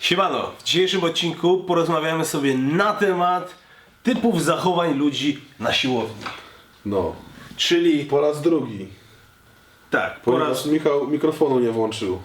Siemano, w dzisiejszym odcinku porozmawiamy sobie na temat typów zachowań ludzi na siłowni. No, Czyli, po raz drugi. tak, po Ponieważ raz, Michał mikrofonu nie włączył.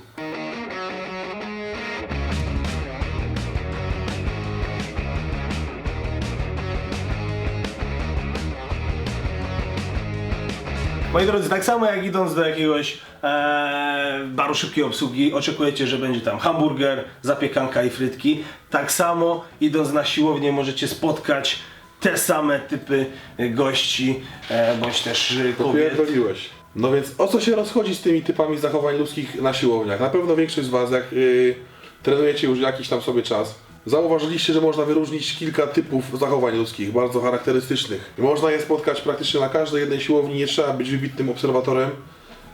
Moi drodzy, tak samo jak idąc do jakiegoś e, baru szybkiej obsługi, oczekujecie, że będzie tam hamburger, zapiekanka i frytki. Tak samo idąc na siłownię możecie spotkać te same typy gości, e, bądź też kobiet. Popierdoliłeś. No więc o co się rozchodzi z tymi typami zachowań ludzkich na siłowniach? Na pewno większość z Was, jak yy, trenujecie już jakiś tam sobie czas, zauważyliście, że można wyróżnić kilka typów zachowań ludzkich, bardzo charakterystycznych. Można je spotkać praktycznie na każdej jednej siłowni, nie trzeba być wybitnym obserwatorem,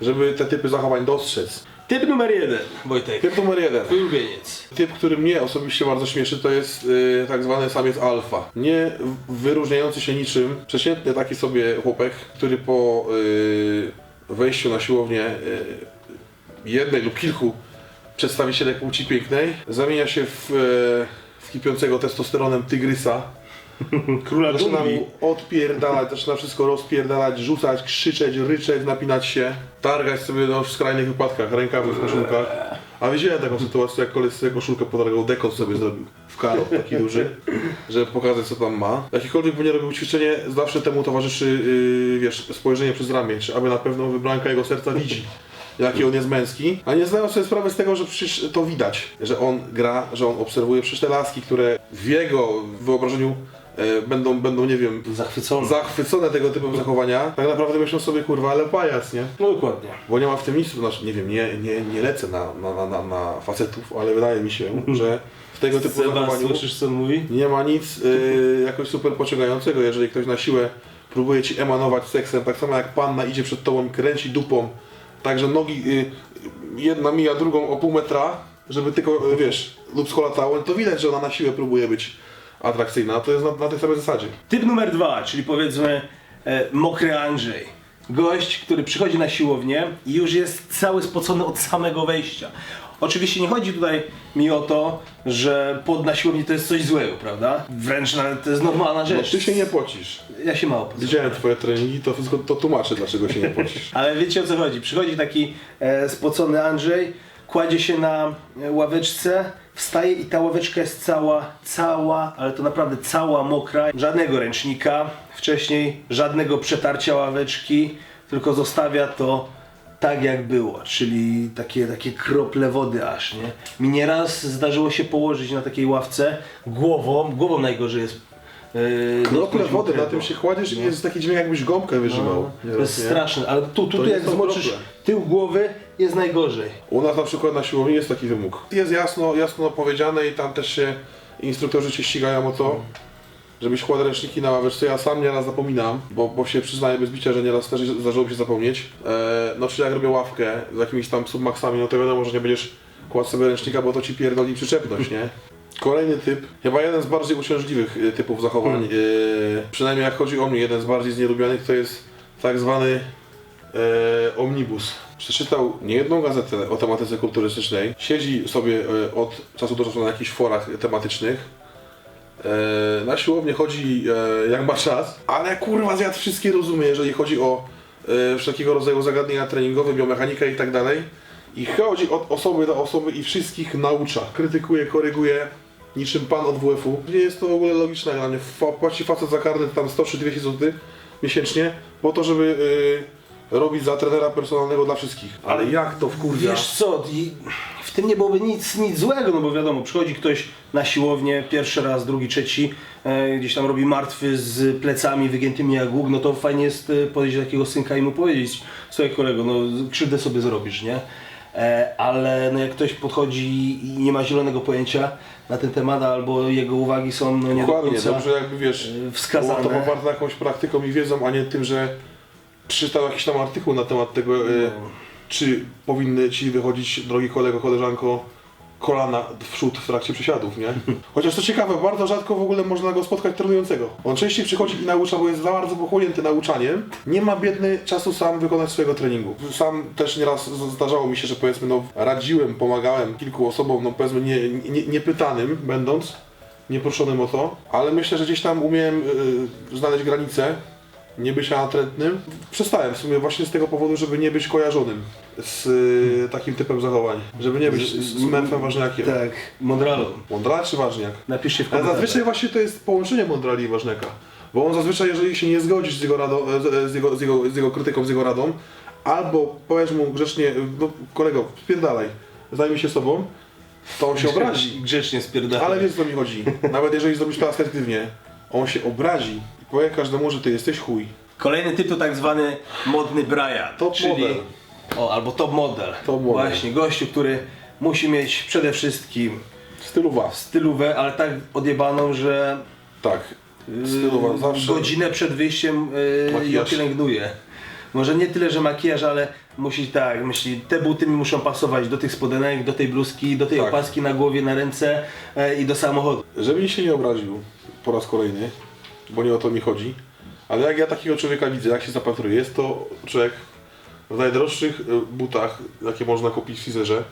żeby te typy zachowań dostrzec. Typ numer jeden, Wojtek. Typ numer jeden. Twój ulubieniec. Typ, który mnie osobiście bardzo śmieszy, to jest y, tak zwany samiec alfa. Nie wyróżniający się niczym. Przeciętny taki sobie chłopek, który po y, wejściu na siłownię y, jednej lub kilku przedstawicielek płci pięknej zamienia się w, y, w kipiącego testosteronem tygrysa. Króla Zaczyna dżungli. mu odpierdalać, zaczyna wszystko rozpierdalać, rzucać, krzyczeć, ryczeć, napinać się, targać sobie no, w skrajnych wypadkach rękawy w koszulkach. A widziałem taką sytuację, jak koleś sobie koszulkę podargał, dekot sobie zrobił w karo taki duży, żeby pokazać co tam ma. Jakiekolwiek by nie robił ćwiczenie, zawsze temu towarzyszy, yy, wiesz, spojrzenie przez ramię, czy aby na pewno wybranka jego serca widzi. Jaki on jest męski, a nie zdają sobie sprawy z tego, że przecież to widać, że on gra, że on obserwuje przecież te laski, które w jego wyobrażeniu e, będą, będą, nie wiem, Zachwycony. zachwycone tego typu zachowania, tak naprawdę myślą sobie, kurwa, ale pajac, nie? No dokładnie. Bo nie ma w tym nic, znaczy, nie wiem, nie, nie, nie lecę na, na, na, na, facetów, ale wydaje mi się, że w tego typu Seba, zachowaniu słyszysz co on mówi? nie ma nic y, jakoś super pociągającego, jeżeli ktoś na siłę próbuje ci emanować seksem, tak samo jak panna idzie przed tobą i kręci dupą, tak że nogi, y, jedna mija drugą o pół metra, żeby tylko, y, wiesz, lub skolatało, to widać, że ona na siłę próbuje być atrakcyjna, to jest na, na tej samej zasadzie. Typ numer dwa, czyli powiedzmy e, mokry Andrzej. Gość, który przychodzi na siłownię i już jest cały spocony od samego wejścia. Oczywiście nie chodzi tutaj mi o to, że pod na siłowni to jest coś złego, prawda? Wręcz nawet to jest normalna No, rzecz. ty się nie pocisz. Ja się mało pocę. Widziałem twoje treningi, to wszystko to tłumaczę, dlaczego się nie pocisz. Ale wiecie o co chodzi? Przychodzi taki e, spocony Andrzej, kładzie się na e, ławeczce, wstaje i ta ławeczka jest cała, cała, ale to naprawdę cała mokra. Żadnego ręcznika, wcześniej żadnego przetarcia ławeczki, tylko zostawia to tak jak było, czyli takie, takie krople wody aż, nie? Mi nieraz zdarzyło się położyć na takiej ławce głową, głową najgorzej jest e, Krople wody, na tym się kładziesz i jest taki dźwięk jakbyś gąbkę wyżywał. No, to Nieraz, jest nie? straszne, ale tu, tu, To tu jak zmoczysz krople. tył głowy jest najgorzej. U nas na przykład na siłowni jest taki wymóg. Jest jasno, jasno powiedziane i tam też się instruktorzy cię ścigają o to, żebyś kładł ręczniki na ławeczce. Ja sam nieraz zapominam, bo, bo się przyznaję bez bicia, że nieraz też zdarzyło mi się zapomnieć. E, no czyli jak robię ławkę z jakimiś tam submaxami, no to wiadomo, że nie będziesz kładł sobie ręcznika, bo to ci pierdoli przyczepność, nie? Kolejny typ, chyba jeden z bardziej uciążliwych e, typów zachowań, e, przynajmniej jak chodzi o mnie, jeden z bardziej znielubianych to jest tak zwany e, omnibus. Przeczytał niejedną gazetę o tematyce kulturystycznej. Siedzi sobie e, od czasu do czasu na jakichś forach tematycznych. E, na siłownię chodzi e, jak ma czas, ale kurwa zjadł wszystkie rozumy, jeżeli chodzi o e, wszelkiego rodzaju zagadnienia treningowe, biomechanikę i tak dalej. I chodzi od osoby do osoby i wszystkich naucza. Krytykuje, koryguje, niczym pan od WF-u. Nie jest to w ogóle logiczne dla mnie. Płaci facet za karnet tam 100 czy 200 zł miesięcznie, po to, żeby y, robić za trenera personalnego dla wszystkich. Ale jak to wkurwia? Wiesz co, i w tym nie byłoby nic, nic złego, no bo wiadomo, przychodzi ktoś na siłownię, pierwszy raz, drugi, trzeci, e, gdzieś tam robi martwy z plecami wygiętymi jak łuk, no to fajnie jest e, podejść do takiego synka i mu powiedzieć, słuchaj kolego, no krzywdę sobie zrobisz, nie? E, ale no, jak ktoś podchodzi i nie ma zielonego pojęcia na ten temat, albo jego uwagi są no, nie do Dokładnie, końca dobrze jakby wiesz, wskazane. to poparte jakąś praktyką i wiedzą, a nie tym, że przeczytał jakiś tam artykuł na temat tego, e, No. czy powinny ci wychodzić, drogi kolego, koleżanko, kolana w przód w trakcie przysiadów, nie? Chociaż to ciekawe, bardzo rzadko w ogóle można go spotkać trenującego. On częściej przychodzi i naucza, bo jest za bardzo pochłonięty nauczaniem. Nie ma biedny czasu sam wykonać swojego treningu. Sam też nieraz zdarzało mi się, że powiedzmy, no radziłem, pomagałem kilku osobom, no powiedzmy nie, nie, niepytanym będąc, nieproszonym o to, ale myślę, że gdzieś tam umiałem y, znaleźć granicę, nie bycia natrętnym. Przestałem w sumie właśnie z tego powodu, żeby nie być kojarzonym z y, takim typem zachowań. Żeby nie być z, z ważniakiem. Tak, Mondralo. Mądral czy ważniak? Napiszcie w Ale komentarzach. zazwyczaj właśnie to jest połączenie mądrali i ważniaka. Bo on zazwyczaj, jeżeli się nie zgodzisz z jego, radą, z, z, jego, z, jego, z jego krytyką, z jego radą, albo powiesz mu grzecznie, no kolego, spierdalaj, zajmij się sobą, to on się obrazi. Grzecznie spierdala. Ale wiesz co mi chodzi. Nawet jeżeli zrobisz to asertywnie, on się obrazi i powie każdemu, że ty jesteś chuj. Kolejny typ to tak zwany modny Brian. Top czyli... model. O, albo top model. Top model. Właśnie, gościu, który musi mieć przede wszystkim was. stylówę, ale tak odjebaną, że Tak. yy, Stylowa, zawsze. godzinę przed wyjściem yy, Makijaż. ją pielęgnuje. Może nie tyle, że makijaż, ale musi tak, myśli, te buty mi muszą pasować do tych spodenek, do tej bluzki, do tej Tak. opaski na głowie, na ręce e, i do samochodu. Żeby się nie obraził po raz kolejny, bo nie o to mi chodzi, ale jak ja takiego człowieka widzę, jak się zapatruję, jest to człowiek w najdroższych y, butach, jakie można kupić w Fizerze,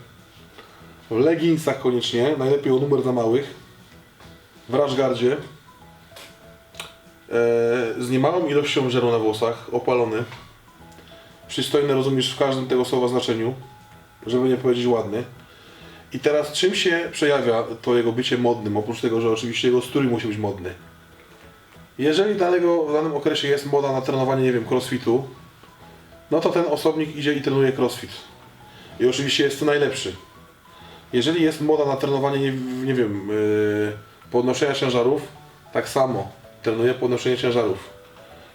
w leginsach koniecznie, najlepiej o numer za małych, w rashgardzie, e, z niemałą ilością żeru na włosach, opalony, przystojny rozumiesz w każdym tego słowa znaczeniu, żeby nie powiedzieć ładny. I teraz czym się przejawia to jego bycie modnym, oprócz tego, że oczywiście jego strój musi być modny. Jeżeli w danym okresie jest moda na trenowanie, nie wiem, crossfitu, no to ten osobnik idzie i trenuje crossfit. I oczywiście jest to najlepszy. Jeżeli jest moda na trenowanie, nie, nie wiem, yy, podnoszenia ciężarów, tak samo trenuje podnoszenie ciężarów.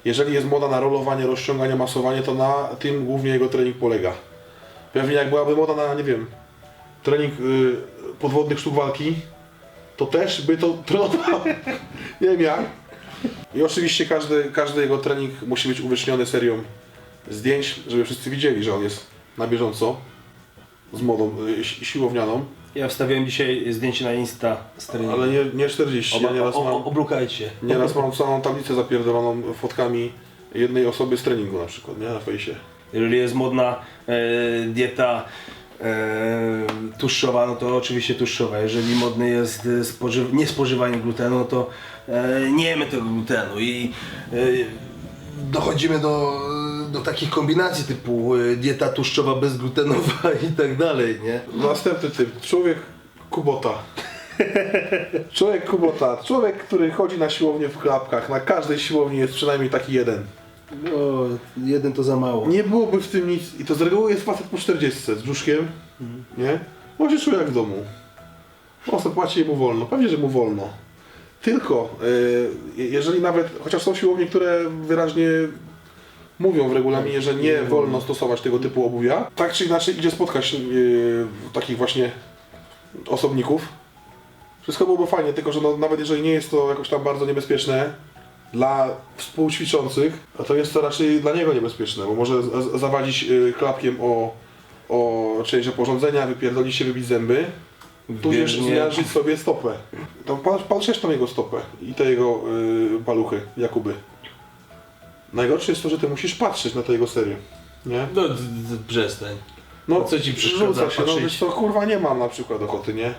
Jeżeli jest moda na rolowanie, rozciąganie, masowanie, to na tym głównie jego trening polega. Pewnie jak byłaby moda na, nie wiem, trening y, podwodnych sztuk walki, to też by to trenował. nie wiem jak. I oczywiście każdy, każdy jego trening musi być uwieczniony serią zdjęć, żeby wszyscy widzieli, że on jest na bieżąco z modą y, si- siłownianą, Ja wstawiłem dzisiaj zdjęcie na Insta z treningu. ale nie, nie 40. Ja Oba, nieraz o, mam, o, obrukajcie. nieraz mam całą tablicę zapierdoloną fotkami jednej osoby z treningu na przykład, nie? Na fejsie. Jeżeli jest modna e, dieta e, tłuszczowa, no to oczywiście tłuszczowa. Jeżeli modny jest e, spoży niespożywanie glutenu, to e, nie jemy tego glutenu i e, dochodzimy do, do takich kombinacji typu dieta tłuszczowa bezglutenowa i tak dalej, nie? Następny typ. Człowiek Kubota. Człowiek Kubota. Człowiek, który chodzi na siłownię w klapkach. Na każdej siłowni jest przynajmniej taki jeden. No, jeden to za mało. Nie byłoby w tym nic. I to z reguły jest facet po 40 z brzuszkiem. Nie? On się jak w domu. On sobie płaci mu wolno. Pewnie, że mu wolno. Tylko, y, jeżeli nawet, chociaż są siłownie, które wyraźnie mówią w regulaminie, że nie wolno stosować tego typu obuwia, tak czy inaczej idzie spotkać y, takich właśnie osobników. Wszystko byłoby fajnie, tylko że no, nawet jeżeli nie jest to jakoś tam bardzo niebezpieczne dla współćwiczących, a to jest to raczej dla niego niebezpieczne, bo może z- z- zawadzić y, klapkiem o, o część porządzenia, wypierdolić się, wybić zęby, tudzież zmiażdżyć sobie stopę. Tam pa- patrzeć tam jego stopę i te jego y, paluchy, Jakuby. Najgorsze jest to, że ty musisz patrzeć na te jego serie. Nie? No, przestań. No, Co ci przeszkadza się, no wiesz co, kurwa nie mam na przykład ochoty, nie?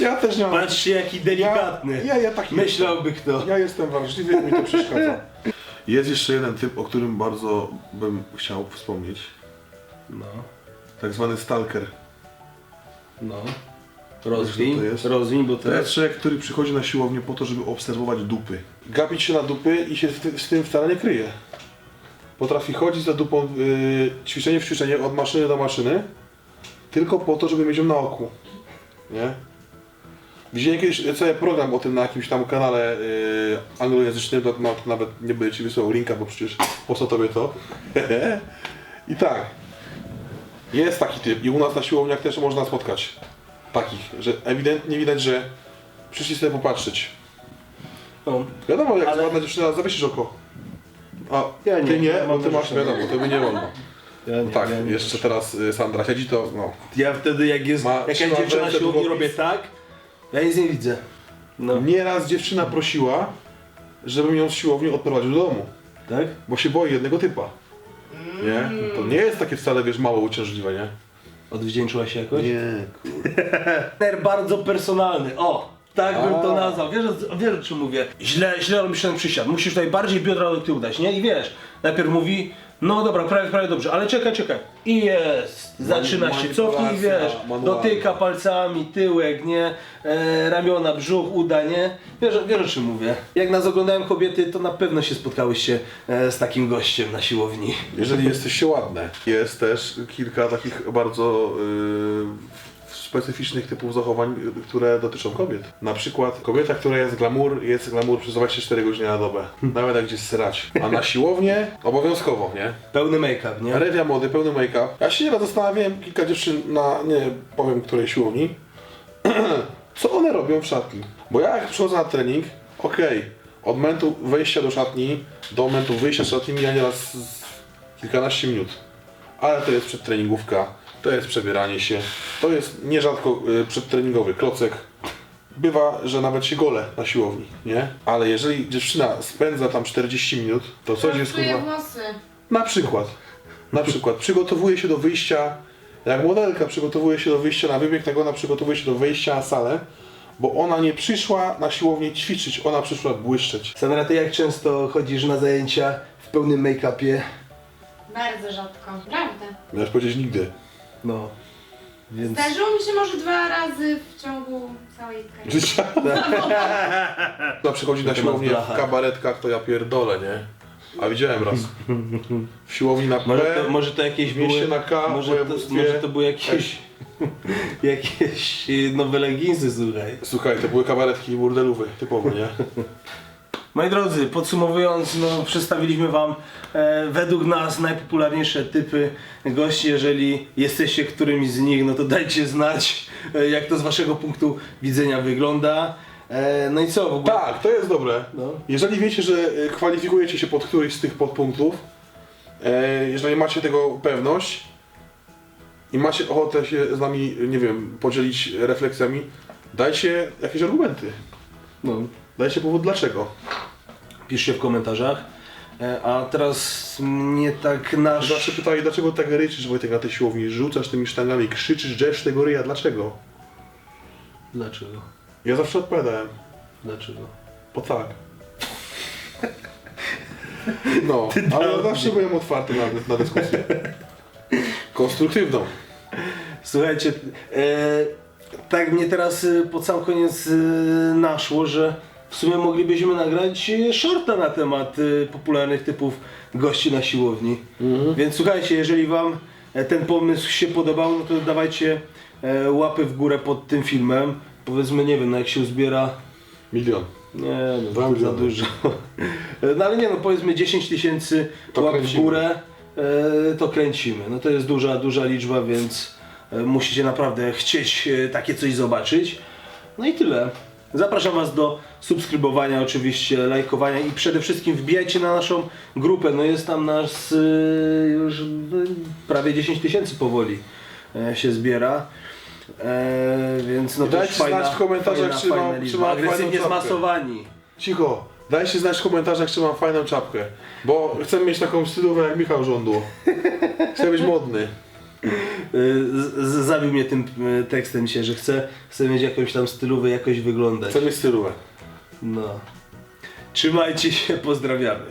Ja też nie mam. Patrzcie jaki delikatny. Ja, ja, ja taki Myślałby kto. Ja jestem wrażliwy i mi to przeszkadza. Jest jeszcze jeden typ, o którym bardzo bym chciał wspomnieć. No, Tak zwany stalker. no. Rozwiń, to jest? rozwiń, bo To to jest człowiek, który przychodzi na siłownię po to, żeby obserwować dupy. Gapić się na dupy i się z, ty- z tym wcale nie kryje. Potrafi chodzić za dupą yy, ćwiczenie w ćwiczenie od maszyny do maszyny tylko po to, żeby mieć ją na oku. Nie? Widziałem kiedyś cały program o tym na jakimś tam kanale yy, anglojęzycznym, na- nawet nie będę Ci wysyłał linka, bo przecież po co Tobie to? I tak, jest taki typ i u nas na siłowniach też można spotkać takich, że ewidentnie widać, że przyszli sobie popatrzeć. no. Wiadomo, jak Ale- Ale... ładna dziewczyna, zawiesisz oko. A Ja ty nie, nie, ja bo ty masz, wiadomo, tobie nie wolno. Ja nie, tak, ja nie jeszcze teraz y, Sandra siedzi, to no. Ja wtedy jak jest, Ma- w dziewczyna siłowni robię tak, ja nic nie widzę. No, Nieraz dziewczyna prosiła, żebym ją z siłowni odprowadził do domu, tak? bo się boi jednego typa. Nie? To nie jest takie wcale, wiesz, mało uciążliwe, nie? Odwdzięczyła się jakoś? Nie. Trener bardzo personalny, o! Tak bym to nazwał. Wiesz, o- wiesz o czym mówię? Źle, źle robisz ten przysiad. Musisz tutaj bardziej biodra do tyłu dać, nie? I wiesz, najpierw mówi, no dobra, prawie, prawie dobrze, ale czekaj, czekaj. I jest. Zaczyna się, cofnij, wiesz, manualna. dotyka palcami, tyłek, nie? E, ramiona, brzuch, uda, nie? Wiesz, wiesz o czym mówię. Jak nas oglądają kobiety, to na pewno się spotkałyście e, z takim gościem na siłowni. Jeżeli jesteście ładne, jest też kilka takich bardzo y, specyficznych typów zachowań, y, które dotyczą kobiet. Na przykład kobieta, która jest glamour, jest glamour przez 24 godziny na dobę. Nawet jak gdzieś srać. A na siłownię obowiązkowo, nie? Pełny make-up, nie? Rewia mody, pełny make-up. Ja się nieraz zastanawiałem, kilka dziewczyn na, nie powiem której siłowni, co one robią w szatni. Bo ja jak przychodzę na trening, okej, od momentu wejścia do szatni do momentu wyjścia z szatni mija nieraz kilkanaście minut. Ale to jest przedtreningówka, to jest przebieranie się, to jest nierzadko y, przedtreningowy klocek. Bywa, że nawet się gole na siłowni, nie? Ale jeżeli dziewczyna spędza tam 40 minut, to coś jest Czuję kurwa... włosy. Na przykład. Na przykład przygotowuje się do wyjścia, jak modelka przygotowuje się do wyjścia na wybieg, tak ona przygotowuje się do wejścia na salę, bo ona nie przyszła na siłownię ćwiczyć, ona przyszła błyszczeć. Sandra, ty jak często chodzisz na zajęcia w pełnym make-upie? Bardzo rzadko. Prawda. Miałeś powiedzieć nigdy. No, więc... Zdarzyło mi się może dwa razy w ciągu całej kariery. Życia. Ona przychodzi na siłownię w kabaretkach, to ja pierdolę, nie? A widziałem raz. W siłowni na Może P, to, może to jakieś w mieście były... na K, może, to, województwie- może to były jakieś... jakieś nowe leginsy, słuchaj. Słuchaj, to były kabaretki burdelowe, typowo, nie? Moi drodzy, podsumowując, no, przedstawiliśmy Wam e, według nas najpopularniejsze typy gości. Jeżeli jesteście którymś z nich, no to dajcie znać, e, jak to z Waszego punktu widzenia wygląda. E, no i co w ogóle? Tak, to jest dobre. No. Jeżeli wiecie, że e, kwalifikujecie się pod któryś z tych podpunktów, e, jeżeli macie tego pewność i macie ochotę się z nami, nie wiem, podzielić refleksjami, dajcie jakieś argumenty. No. Dajcie powód dlaczego. Piszcie w komentarzach. E, a teraz mnie tak nasz... Zawsze pytali, dlaczego tak ryczysz Wojtek na tej siłowni, rzucasz tymi sztangami, krzyczysz, drzesz tego ryja, dlaczego? Dlaczego? Ja zawsze odpowiadałem, Dlaczego? bo tak. No, ale ja zawsze byłem otwarty na, na dyskusję. Konstruktywną. Słuchajcie, e, tak mnie teraz e, pod sam koniec e, naszło, że w sumie moglibyśmy nagrać e, shorta na temat e, popularnych typów gości na siłowni. Więc słuchajcie, jeżeli Wam e, ten pomysł się podobał, no to dawajcie łapy w górę pod tym filmem. Powiedzmy, nie wiem, no jak się uzbiera Milion. nie, no Dwa za dużo. No ale nie no, powiedzmy 10 tysięcy łap w kręcimy. górę, e, to kręcimy. No to jest duża, duża liczba, więc musicie naprawdę chcieć takie coś zobaczyć. No i tyle. Zapraszam Was do subskrybowania, oczywiście, lajkowania i przede wszystkim wbijajcie na naszą grupę. No jest tam nas e, już no, prawie 10 tysięcy powoli e, się zbiera. E, więc no I to dajcie już fajna, znać w komentarzach, fajna, czy mam- czy liczba. mam fajną Agresywnie czapkę. zmasowani. Cicho, dajcie znać w komentarzach, czy mam fajną czapkę. Bo chcę mieć taką stylówę jak Michał Żądło. Chcę być modny. Z- z- Zabił mnie tym y, tekstem się, że chcę, chcę mieć jakąś tam stylówę, jakoś wyglądać. Chcę mieć stylówę. No. Trzymajcie się, pozdrawiamy.